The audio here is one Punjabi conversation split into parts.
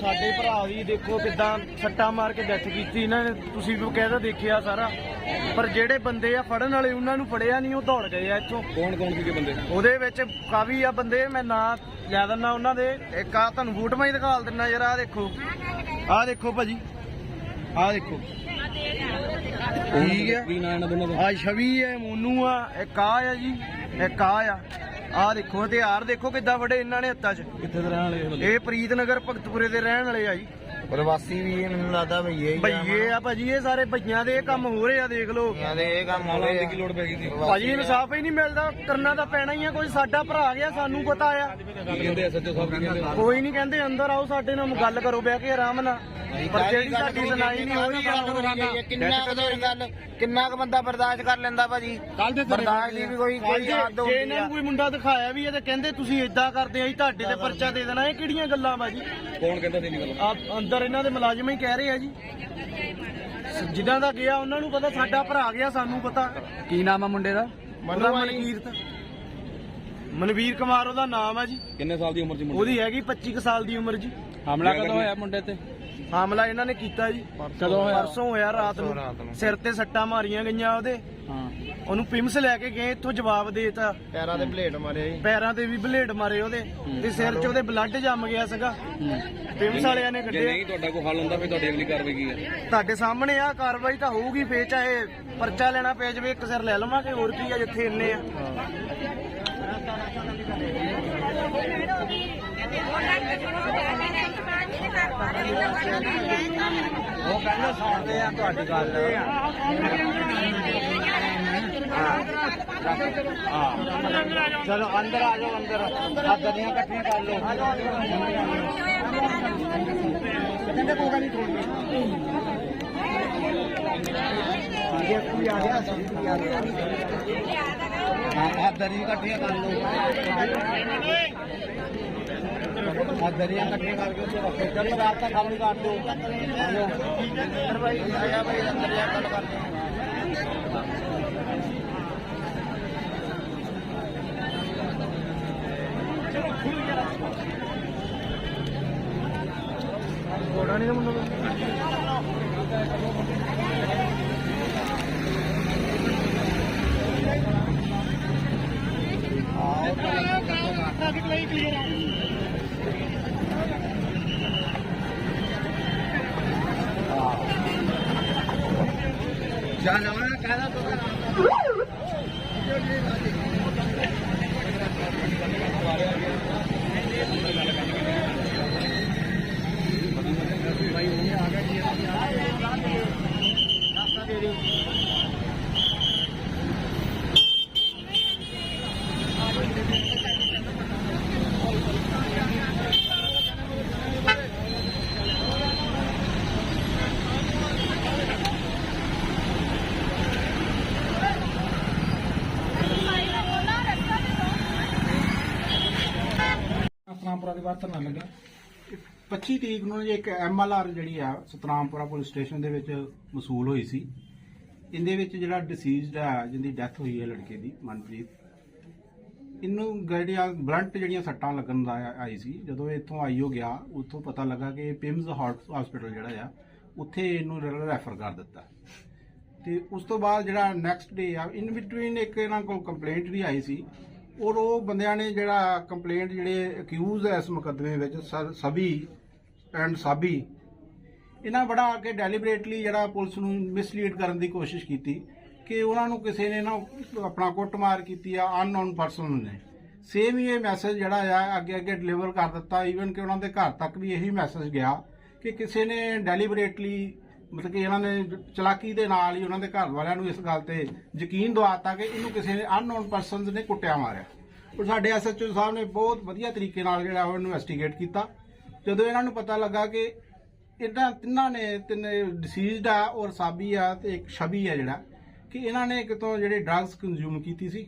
ਸਾਡੇ ਭਰਾ ਦੀ ਦੇਖੋ ਕਿਦਾਂ ਸੱਟਾਂ ਮਾਰ ਕੇ ਡੈਥ ਕੀਤੀ। ਇਹਨਾਂ ਨੇ ਤੁਸੀਂ ਵੀ ਕਹਿਦਾ ਦੇਖਿਆ ਸਾਰਾ। ਪਰ ਜਿਹੜੇ ਬੰਦੇ ਆ ਫੜਨ ਵਾਲੇ ਉਹਨਾਂ ਨੂੰ ਫੜਿਆ ਨਹੀਂ ਉਹ ਦੌੜ ਗਏ ਆ ਇੱਥੋਂ। ਕੌਣ ਕੌਣ ਸੀਗੇ ਬੰਦੇ? ਉਹਦੇ ਵਿੱਚ ਕਾਫੀ ਆ ਬੰਦੇ ਮੈਂ ਨਾਂ ਲੈ ਦਿੰਦਾ ਉਹਨਾਂ ਦੇ। ਇੱਕ ਆ ਤੁਹਾਨੂੰ ਫੋਟੋਆਂ ਹੀ ਦਿਖਾਲ ਦਿੰਦਾ ਯਾਰ ਆ ਦੇਖੋ। ਆ ਦੇਖੋ ਭਾਜੀ। ਆ ਦੇਖੋ। ਠੀਕ ਆ। ਆ ਛਵੀ ਹੈ ਮੋਨੂ ਆ ਇੱਕ ਆ ਆ ਜੀ ਇੱਕ ਆ ਆ। ਆ ਦੇਖੋ ਹਥਿਆਰ ਦੇਖੋ ਕਿੱਦਾਂ ਫੜੇ ਇਹਨਾਂ ਨੇ ਹੱਥਾਂ 'ਚ। ਕਿੱਥੇ ਦੇ ਰਹਿਣ ਵਾਲੇ ਇਹ ਬੰਦੇ? ਇਹ ਪ੍ਰੀਤਨਗਰ ਭਗਤਪੁਰੇ ਦੇ ਰਹਿਣ ਵਾਲੇ ਆ ਜੀ। ਪ੍ਰਵਾਸੀ ਵੀ ਇਹ ਮੈਨੂੰ ਲੱਗਦਾ ਭਈਏ ਹੀ ਭਈਏ ਆ ਭਾਜੀ ਇਹ ਸਾਰੇ ਭਈਆਂ ਦੇ ਇਹ ਕੰਮ ਹੋ ਰਹੇ ਆ ਦੇਖ ਲਓ। ਦੇ ਇਹ ਕੰਮ ਹੋ ਮਾਲਾਂ ਦੀ ਰਹੇ ਕੀ ਲੋੜ ਪੈ ਗਈ ਸੀ। ਭਾਜੀ ਇਨਸਾਫ ਹੀ ਨਹੀਂ ਮਿਲਦਾ ਕਰਨਾ ਤਾਂ ਪੈਣਾ ਹੀ ਆ ਕੋਈ ਸਾਡਾ ਭਰਾ ਗਿਆ ਸਾਨੂੰ ਪਤਾ ਆ। ਕੀ ਕਹਿੰਦੇ ਐਸਐਚਓ ਸਾਹਿਬ ਕੀ ਕਹਿੰਦੇ ਕੋਈ ਨਹੀਂ ਕਹਿੰਦੇ ਅੰਦਰ ਆਓ ਸਾਡੇ ਨਾਲ ਗੱਲ ਕਰੋ ਬਹਿ ਕੇ ਆਰਾਮ ਨਾਲ। ਪਰ ਜਿਹੜੀ ਸਾਡੀ ਸੁਣਾਈ ਨਹੀਂ ਹੋ ਰਹੀ ਆ ਕਿੰਨਾ ਕੁ ਦੇਰ ਗੱਲ ਕਿੰਨਾ ਕੁ ਬੰਦਾ ਬਰਦਾਸ਼ਤ ਕਰ ਲੈਂਦਾ ਭਾਜੀ? ਬਰਦਾਸ਼ਤ ਦੀ ਵੀ ਕੋਈ ਕੋਈ ਜੇ ਹੱਦ ਜੇ ਹੁੰਦੀ ਇਹਨਾਂ ਆ। ਨੂੰ ਕੋਈ ਮੁੰਡਾ ਦਿਖਾਇਆ ਵੀ ਹੈ ਤੇ ਕਹਿੰਦੇ ਤੁਸੀਂ ਇਦਾਂ ਕਰਦੇ ਆ ਜੀ ਤੁਹਾਡੇ ਤੇ ਪਰਚਾ ਦੇ ਦੇਣਾ ਇਹ ਕਿਹੜੀਆਂ ਗੱਲਾਂ ਬਾਜੀ ਕੌਣ ਕਹਿੰਦਾ ਸੀ ਨਹੀਂ ਗੱਲ ਆ ਅੰਦਰ ਇਹਨਾਂ ਦੇ ਮੁਲਾਜ਼ਮ ਹੀ ਕਹਿ ਰਹੇ ਆ ਜੀ। ਜਿਨ੍ਹਾਂ ਦਾ ਗਿਆ ਉਹਨਾਂ ਨੂੰ ਪਤਾ ਸਾਡਾ ਭਰਾ ਗਿਆ ਸਾਨੂੰ ਪਤਾ। ਕੀ ਨਾਮ ਆ ਮੁੰਡੇ ਦਾ? ਮਨਕੀਰਤ ਮਨਵੀਰ ਕੁਮਾਰ ਉਹਦਾ ਨਾਮ ਆ ਜੀ। ਕਿੰਨੇ ਸਾਲ ਦੀ ਉਮਰ ਸੀ ਮੁੰਡੇ ਉਹਦੀ ਹੈਗੀ 25 ਕੁ ਸਾਲ ਦੀ ਉਮਰ ਜੀ। ਹਮਲਾ ਕਦੋਂ ਹੋਇਆ ਮੁੰਡੇ ਤੇ? ਹਾਮਲਾ ਇਹਨਾਂ ਨੇ ਕੀਤਾ ਜੀ। ਕਦੋਂ ਹੋਇਆ? ਪਰਸੋਂ ਹੋਇਆ ਰਾਤ ਨੂੰ। ਸਿਰ ਤੇ ਸੱਟਾਂ ਮਾਰੀਆਂ ਗਈਆਂ ਉਹਦੇ। ਹਾਂ। ਉਹਨੂੰ ਪਿਮਸ ਲੈ ਕੇ ਗਏ ਇੱਥੋਂ ਜਵਾਬ ਦੇਤਾ। ਪੈਰਾਂ ਦੇ ਬਲੇਡ ਮਾਰੇ ਜੀ। ਪੈਰਾਂ ਤੇ ਵੀ ਬਲੇਡ ਮਾਰੇ ਉਹਦੇ। ਤੇ ਸਿਰ 'ਚ ਉਹਦੇ ਬਲੱਡ ਜੰਮ ਗਿਆ ਸੀਗਾ। ਪਿਮਸ ਵਾਲਿਆਂ ਨੇ ਕੱਢਿਆ। ਨਹੀਂ ਤੁਹਾਡਾ ਕੋਈ ਹੱਲ ਹੁੰਦਾ ਫਿਰ ਤੁਹਾਡੀ ਅਗਲੀ ਕਾਰਵਾਈ ਕੀ ਹੈ? ਤੁਹਾਡੇ ਸਾਹਮਣੇ ਆ ਕਾਰਵਾਈ ਤਾਂ ਹੋਊਗੀ ਫੇਰ ਚਾਹੇ ਪਰਚਾ ਲੈਣਾ ਪੈ ਜਾਵੇ ਇੱਕ ਸਿਰ ਲੈ ਲਵਾਂਗੇ ਹੋਰ ਕੀ ਆ ਜਿੱਥੇ ਇੰਨੇ ਆ। ਉਹ ਕਹਿੰਦੇ ਸੁਣਦੇ ਆ, ਤੁਹਾਡੀ ਗੱਲ। ਚਲੋ, ਅੰਦਰ ਆ ਜਾਓ, ਅੰਦਰ। ਆ ਦਰੀਆਂ ਇਕੱਠੀਆਂ ਕਰ ਲਓ। ਆ ਦਰੀਆਂ ਇਕੱਠੀਆਂ ਕਰ ਲਓ। ਆ ਦਰੀਆਂ ਇਕੱਠੀਆਂ ਕਰਕੇ ਉੱਥੇ ਰੱਖੋ। ਚਲੋ ਰਾਤ ਤੱਕ ਖਾਲੀ ਕਰ ਦਿਓ ਭਾਈ ਆਇਆ ਭਾਈ ਅੰਦਰ ਜਾ ਗੱਲ ਕਰਦੇ ਹਾਂ ਕੋੜਾ ਨਹੀਂ ਮੁੰਡਾ ਜਾਨਾ ਕਹਦਾ ਤੋ ਸਤਨਾਮਪੁਰਾ ਦੇ ਬਾਹਰ ਧਰਨਾ ਲੱਗਾ 25 ਤਰੀਕ ਨੂੰ ਇੱਕ ਐਮਐਲਆਰ ਜਿਹੜੀ ਆ, ਸਤਨਾਮਪੁਰਾ ਪੁਲਿਸ ਸਟੇਸ਼ਨ ਦੇ ਵਿੱਚ ਮਸੂਲ ਹੋਈ ਸੀ। ਇਹਦੇ ਵਿੱਚ ਜਿਹੜਾ ਡਿਸੀਜ਼ਡ ਆ, ਜਿਹਦੀ ਡੈਥ ਹੋਈ ਹੈ ਲੜਕੇ ਦੀ, ਮਨਪ੍ਰੀਤ। ਇਹਨੂੰ ਜਿਹੜੀਆਂ ਬਲੰਟ ਜਿਹੜੀਆਂ ਸੱਟਾਂ ਲੱਗਣ ਦਾ ਆਈ ਸੀ। ਜਦੋਂ ਇਹ ਇੱਥੋਂ ਆਈਓ ਗਿਆ, ਉੱਥੋਂ ਪਤਾ ਲੱਗਾ ਕਿ ਪਿਮਸ ਹਸਪੀਟਲ ਜਿਹੜਾ ਆ, ਉੱਥੇ ਇਹਨੂੰ ਰੈਫਰ ਕਰ ਦਿੱਤਾ। ਤੇ ਉਸ ਤੋਂ ਬਾਅਦ ਜਿਹੜਾ ਨੈਕਸਟ ਡੇ ਆ ਇਨ ਬਿਟਵੀਨ ਇੱਕ ਇਹਨਾਂ ਕੋਲ ਕੰਪਲੇਂਟ ਵੀ ਆਈ ਸੀ ਔਰ ਉਹ ਬੰਦਿਆਂ ਨੇ ਜਿਹੜਾ ਕੰਪਲੇਂਟ ਜਿਹੜੇ ਅਕਿਊਜ਼ ਹੈ ਇਸ ਮੁਕੱਦਮੇ ਵਿੱਚ ਸ- ਸਭੀ ਐਂਡ ਸਾਬੀ, ਇਹਨਾਂ ਬੜਾ ਆ ਕੇ ਡੈਲੀਬਰੇਟਲੀ ਜਿਹੜਾ ਪੁਲਿਸ ਨੂੰ ਮਿਸਲੀਡ ਕਰਨ ਦੀ ਕੋਸ਼ਿਸ਼ ਕੀਤੀ ਕਿ ਉਹਨਾਂ ਨੂੰ ਕਿਸੇ ਨੇ ਨਾ ਆਪਣਾ ਕੁੱਟਮਾਰ ਕੀਤੀ ਆ ਅਨਨੋਨ ਪਰਸਨ ਨੇ। ਸੇਮ ਹੀ ਇਹ ਮੈਸੇਜ ਜਿਹੜਾ ਆ, ਅੱਗੇ ਅੱਗੇ ਡਿਲੀਵਰ ਕਰ ਦਿੱਤਾ ਈਵਨ ਕਿ ਉਹਨਾਂ ਦੇ ਘਰ ਤੱਕ ਵੀ ਇਹੀ ਮੈਸੇਜ ਗਿਆ ਕਿ ਕਿਸੇ ਨੇ ਡੈਲੀਬਰੇਟਲੀ ਮਤਲਬ ਕਿ ਇਹਨਾਂ ਨੇ ਚਲਾਕੀ ਦੇ ਨਾਲ ਹੀ ਉਹਨਾਂ ਦੇ ਘਰ ਵਾਲਿਆਂ ਨੂੰ ਇਸ ਗੱਲ ਤੇ ਯਕੀਨ ਦਿਵਾਤਾ ਕਿ ਇਹਨੂੰ ਕਿਸੇ ਨੇ ਅਨਨੋਨ ਪਰਸਨਸ ਨੇ ਕੁੱਟਿਆ ਮਾਰਿਆ। ਔਰ ਸਾਡੇ ਐਸਐਚਓ ਸਾਹਿਬ ਨੇ ਬਹੁਤ ਵਧੀਆ ਤਰੀਕੇ ਨਾਲ ਜਿਹੜਾ ਉਹ ਇਨਵੈਸਟੀਗੇਟ ਕੀਤਾ। ਜਦੋਂ ਇਹਨਾਂ ਨੂੰ ਪਤਾ ਲੱਗਾ ਕਿ ਇਹਨਾਂ ਤਿੰਨਾਂ ਨੇ ਤਿੰਨੇ ਡਿਸੀਜ਼ਡ ਆ ਔਰ ਸਾਬੀ ਆ ਤੇ ਇੱਕ ਛਵੀ ਆ ਜਿਹੜਾ, ਕਿ ਇਹਨਾਂ ਨੇ ਕਿਤੋਂ ਜਿਹੜੇ ਡਰੱਗਸ ਕੰਜ਼ਿਊਮ ਕੀਤੀ ਸੀ।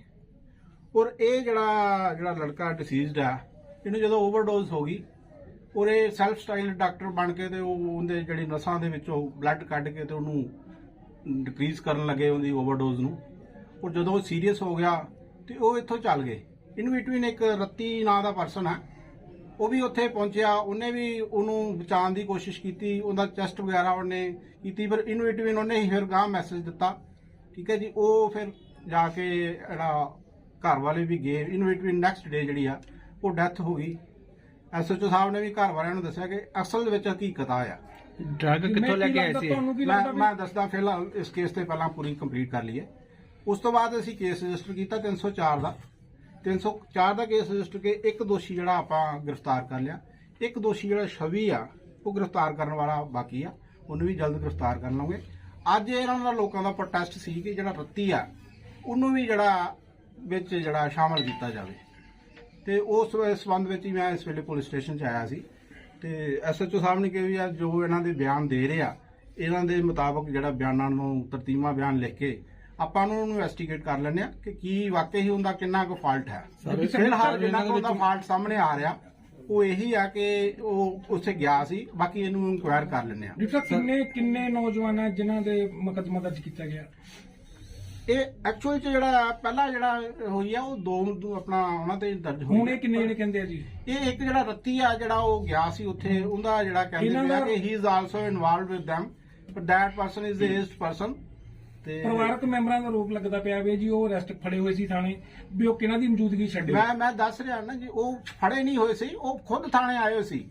ਔਰ ਇਹ ਜਿਹੜਾ ਜਿਹੜਾ ਲੜਕਾ ਡਿਸੀਜ਼ਡ ਆ, ਇਹਨੂੰ ਜਦੋਂ ਓਵਰਡੋਜ਼ ਹੋ ਗਈ ਔਰ ਇਹ ਸੈਲਫ ਸਟਾਈਲ ਡਾਕਟਰ ਬਣ ਕੇ ਤੇ ਉਹ ਉਹਦੇ ਜਿਹੜੀ ਨਸਾਂ ਦੇ ਵਿੱਚੋਂ ਬਲੱਡ ਕੱਢ ਕੇ ਤੇ ਉਹਨੂੰ ਡਿਕਰੀਜ਼ ਕਰਨ ਲੱਗੇ ਉਹਦੀ ਓਵਰਡੋਜ਼ ਨੂੰ। ਔਰ ਜਦੋਂ ਉਹ ਸੀਰੀਅਸ ਹੋ ਗਿਆ ਤੇ ਉਹ ਇੱਥੋਂ ਚੱਲ ਗਏ। ਇਨ ਬਿਟਵੀਨ ਇੱਕ ਰੱਤੀ ਨਾਂ ਦਾ ਪਰਸਨ ਹੈ। ਉਹ ਵੀ ਉੱਥੇ ਪਹੁੰਚਿਆ। ਉਹਨੇ ਵੀ ਉਹਨੂੰ ਬਚਾਉਣ ਦੀ ਕੋਸ਼ਿਸ਼ ਕੀਤੀ। ਉਹਦਾ ਚੈਸਟ ਵਗੈਰਾ ਉਹਨੇ ਕੀਤੀ। ਪਰ ਇਨ ਬਿਟਵੀਨ ਉਹਨੇ ਹੀ ਫਿਰ ਗਾਂ ਮੈਸੇਜ ਦਿੱਤਾ। ਠੀਕ ਹੈ ਜੀ? ਉਹ ਫਿਰ ਜਾ ਕੇ ਜਿਹੜਾ ਘਰ ਵਾਲੇ ਵੀ ਗਏ। ਇਨ ਬਿਟਵੀਨ ਨੈਕਸਟ ਡੇ ਜਿਹੜੀ ਆ, ਉਹ ਡੈਥ ਹੋ ਗਈ। ਐਸਐਚਓ ਸਾਹਿਬ ਨੇ ਵੀ ਘਰ ਵਾਲਿਆਂ ਨੂੰ ਦੱਸਿਆ ਕਿ ਅਸਲ ਵਿੱਚ ਹਕੀਕਤ ਆ ਆ। ਡਰਗ ਕਿੱਥੋਂ ਲੈ ਕੇ ਆਏ ਸੀ? ਮੈਂ ਮੈਂ ਦੱਸਦਾ ਫਿਲਹਾਲ ਇਸ ਕੇਸ ਤੇ ਪਹਿਲਾਂ ਪੂਰੀ ਕੰਪਲੀਟ ਕਰ ਲਈਏ। ਉਸ ਤੋਂ ਬਾਅਦ ਅਸੀਂ ਕੇਸ ਰਜਿਸਟਰ ਕੀਤਾ 304 ਦਾ। 304 ਦਾ ਕੇਸ ਰਜਿਸਟਰ ਕੇ ਇੱਕ ਦੋਸ਼ੀ ਜਿਹੜਾ ਆਪਾਂ ਗ੍ਰਿਫਤਾਰ ਕਰ ਲਿਆ। ਇੱਕ ਦੋਸ਼ੀ ਜਿਹੜਾ ਛਵੀ ਆ ਉਹ ਗ੍ਰਿਫਤਾਰ ਕਰਨ ਵਾਲਾ ਬਾਕੀ ਆ। ਉਹਨੂੰ ਵੀ ਜਲਦ ਗ੍ਰਿਫਤਾਰ ਕਰ ਲਵਾਂਗੇ ਅੱਜ ਇਹਨਾਂ ਦਾ ਲੋਕਾਂ ਦਾ ਪ੍ਰੋਟੈਸਟ ਸੀ ਕਿ ਜਿਹੜਾ ਰੱਤੀ ਆ ਉਹਨੂੰ ਵੀ ਜਿਹੜਾ ਵਿੱਚ ਜਿਹੜਾ ਸ਼ਾਮਲ ਕੀਤਾ ਜਾਵੇ। ਤੇ ਉਸ ਸੰਬੰਧ ਵਿੱਚ ਹੀ ਮੈਂ ਇਸ ਵੇਲੇ ਪੁਲਿਸ ਸਟੇਸ਼ਨ 'ਚ ਆਇਆ ਸੀ। ਤੇ ਐਸਐਚਓ ਸਾਹਿਬ ਨੇ ਕਿਹਾ ਵੀ ਆ ਜੋ ਇਹਨਾਂ ਦੇ ਬਿਆਨ ਦੇ ਰਹੇ ਆ ਇਹਨਾਂ ਦੇ ਮੁਤਾਬਕ ਜਿਹੜਾ ਬਿਆਨਾਂ ਨੂੰ ਤਰਤੀਮਾ ਬਿਆਨ ਲਿਖ ਕੇ ਆਪਾਂ ਨੂੰ ਇਨਵੈਸਟੀਗੇਟ ਕਰ ਲੈਂਦੇ ਆ ਕਿ ਕੀ ਵਾਕਈ ਹੀ ਹੁੰਦਾ ਕਿੰਨਾ ਕੁ ਫਾਲਟ ਹੈ। ਫਿਲਹਾਲ ਜਿੰਨਾ ਕੁ ਉਹਦਾ ਫਾਲਟ ਸਾਹਮਣੇ ਆ ਰਿਹਾ ਉਹ ਇਹੀ ਆ ਕਿ ਉਹ ਉੱਥੇ ਗਿਆ ਸੀ ਬਾਕੀ ਇਹਨੂੰ ਇਨਕੁਆਇਰ ਕਰ ਲੈਂਦੇ ਆ। ਡਿਪਟੀ ਕਿੰਨੇ ਕਿੰਨੇ ਨੌਜਵਾਨ ਆ ਜਿਨ੍ਹਾਂ ਦੇ ਮੁਕੱਦਮਾ ਦਰਜ ਕੀਤਾ ਗਿਆ? ਇਹ ਐਕਚੁਅਲ ਚ ਜਿਹੜਾ ਪਹਿਲਾ ਜਿਹੜਾ ਹੋਈ ਆ ਉਹ ਦੋ ਦੋ ਆਪਣਾ ਉਹਨਾਂ ਤੇ ਦਰਜ ਹੋਈ ਹੁਣ ਆ। ਇਹ ਕਿੰਨੇ ਜਿਹੜੇ ਕਹਿੰਦੇ ਆ ਜੀ? ਇਹ ਇੱਕ ਜਿਹੜਾ ਰੱਤੀ ਆ ਜਿਹੜਾ ਉਹ ਗਿਆ ਸੀ ਉੱਥੇ ਉਹਦਾ ਜਿਹੜਾ ਕਹਿੰਦੇ ਦਾ- ਕਿ he is also involved with them but that person is the aged person ਤੇ ਪਰਿਵਾਰਕ ਮੈਂਬਰਾਂ ਦਾ ਆਰੋਪ ਲੱਗਦਾ ਪਿਆ ਵੀ ਜੀ ਉਹ ਅਰੈਸਟ ਫੜੇ ਹੋਏ ਸੀ ਥਾਣੇ ਵੀ ਉਹ ਕਿਹਨਾਂ ਦੀ ਮੌਜੂਦਗੀ ਛੱਡੇ? ਮੈਂ ਮੈਂ ਦੱਸ ਰਿਹਾ ਨਾ ਜੀ ਉਹ ਫੜੇ ਨਹੀਂ ਹੋਏ ਸੀ ਉਹ ਖੁਦ ਥਾਣੇ ਆਏ ਹੋਏ ਸੀ।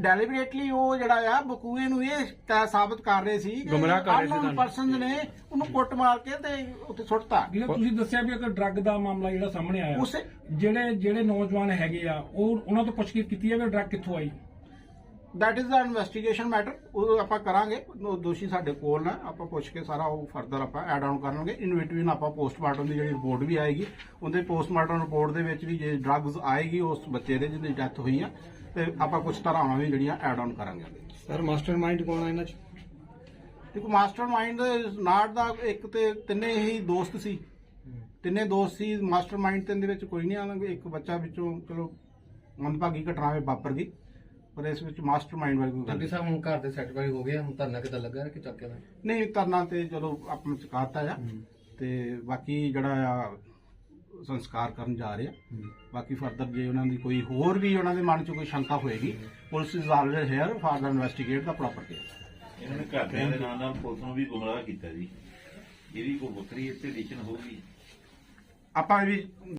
ਡੈਲੀਬਰੇਟਲੀ ਉਹ ਜਿਹੜਾ ਆ ਬਕੂਏ ਨੂੰ ਇਹ ਕਹਿ ਸਾਬਤ ਕਰ ਰਹੇ ਸੀ ਗੁੰਮਰਾਹ ਕਰ ਰਹੇ ਸੀ ਤੁਹਾਨੂੰ। ਪਰਸਨਸ ਨੇ ਉਹਨੂੰ ਕੁੱਟ ਮਾਰ ਕੇ ਤੇ ਉੱਥੇ ਸੁੱਟਤਾ। ਜਿਹੜਾ ਤੁਸੀਂ ਦੱਸਿਆ ਵੀ ਇੱਕ ਡਰੱਗ ਦਾ ਮਾਮਲਾ ਜਿਹੜਾ ਸਾਹਮਣੇ ਆਇਆ। ਉਸੇ ਜਿਹੜੇ ਜਿਹੜੇ ਨੌਜਵਾਨ ਹੈਗੇ ਆ ਉਹ ਉਹਨਾਂ ਤੋਂ ਪੁੱਛਗਿੱਛ ਕੀਤੀ ਹੈ ਵੀ ਡਰੱਗ ਕਿੱਥੋਂ ਆਈ? That is the investigation matter ਉਹ ਆਪਾਂ ਕਰਾਂਗੇ। ਉਹ ਦੋਸ਼ੀ ਸਾਡੇ ਕੋਲ ਨੇ। ਆਪਾਂ ਪੁੱਛ ਕੇ ਸਾਰਾ ਉਹ ਫਰਦਰ ਆਪਾਂ ਐਡ ਆਨ ਕਰਾਂਗੇ ਇਨ ਬਿਟਵੀਨ ਆਪਾਂ ਪੋਸਟਮਾਰਟਮ ਦੀ ਜਿਹੜੀ ਰਿਪੋਰਟ ਵੀ ਆਏਗੀ ਉਹਦੇ ਪੋਸਟਮਾਰਟਮ ਰਿਪੋਰਟ ਦੇ ਵਿੱਚ ਵੀ ਜੇ ਡਰੱਗਸ ਆਏਗੀ ਉਸ ਬੱਚੇ ਦੇ ਜਿਹਦੀ ਡੈਥ ਹੋਈ ਆ ਤੇ ਆਪਾਂ ਕੁਝ ਧਾਰਾਵਾਂ ਵੀ ਜਿਹੜੀਆਂ ਐਡ ਆਨ ਕਰਾਂਗੇ। ਸਰ ਮਾਸਟਰਮਾਈਂਡ ਕੌਣ ਆ ਇਹਨਾਂ ਚ? ਇੱਕ ਮਾਸਟਰਮਾਈਂਡ ਨਾਟ ਦਾ ਇੱਕ ਤੇ ਤਿੰਨੇ ਹੀ ਦੋਸਤ ਸੀ। ਤਿੰਨੇ ਦੋਸਤ ਸੀ। ਮਾਸਟਰਮਾਈਂਡ ਤੇ ਇਹਦੇ ਵਿੱਚ ਕੋਈ ਨਹੀਂ ਆਉਂਦਾ ਇੱਕ ਬੱਚਾ ਵਿੱਚੋਂ ਚਲੋ ਮੰਦਭਾਗੀ ਘਟਨਾ ਵੇ ਵਾਪਰ ਗਈ। ਪਰ ਇਸ ਵਿੱਚ ਮਾਸਟਰਮਾਈਂਡ ਵਾਲੀ ਕੋਈ ਗੱਲ ਨਹੀਂ। ਸਾਹਿਬ ਹੁਣ ਘਰ ਦੇ ਸੈਟੀਸਫਾਈ ਹੋ ਗਏ ਹੁਣ ਧਰਨਾ ਕਿੱਦਾਂ ਲੱਗਾ ਕਿ ਚੱਕ ਕੇ ਲਾਏ? ਨਹੀਂ ਤਰਨਾ ਤੇ ਚਲੋ ਆਪਾਂ ਚੁਕਾਤਾ ਆ। ਤੇ ਬਾਕੀ ਜਿਹੜਾ ਆ ਸੰਸਕਾਰ ਕਰਨ ਜਾ ਰਹੇ ਆ। ਬਾਕੀ ਫਰਦਰ ਜੇ ਉਹਨਾਂ ਦੀ ਕੋਈ ਹੋਰ ਵੀ ਉਹਨਾਂ ਦੇ ਮਨ 'ਚ ਕੋਈ ਸ਼ੰਕਾ ਹੋਏਗੀ police is always here for the investigate the proper case ਇਹਨਾਂ ਨੇ ਘਰਦਿਆਂ ਦੇ ਨਾਲ ਨਾਲ ਪੁਲਿਸ ਨੂੰ ਵੀ ਗੁੰਮਰਾਹ ਕੀਤਾ ਜੀ। ਇਹਦੀ ਕੋਈ ਵੱਖਰੀ ਇੱਥੇ ਐਡੀਸ਼ਨ ਹੋਊਗੀ। ਆਪਾਂ ਵੀ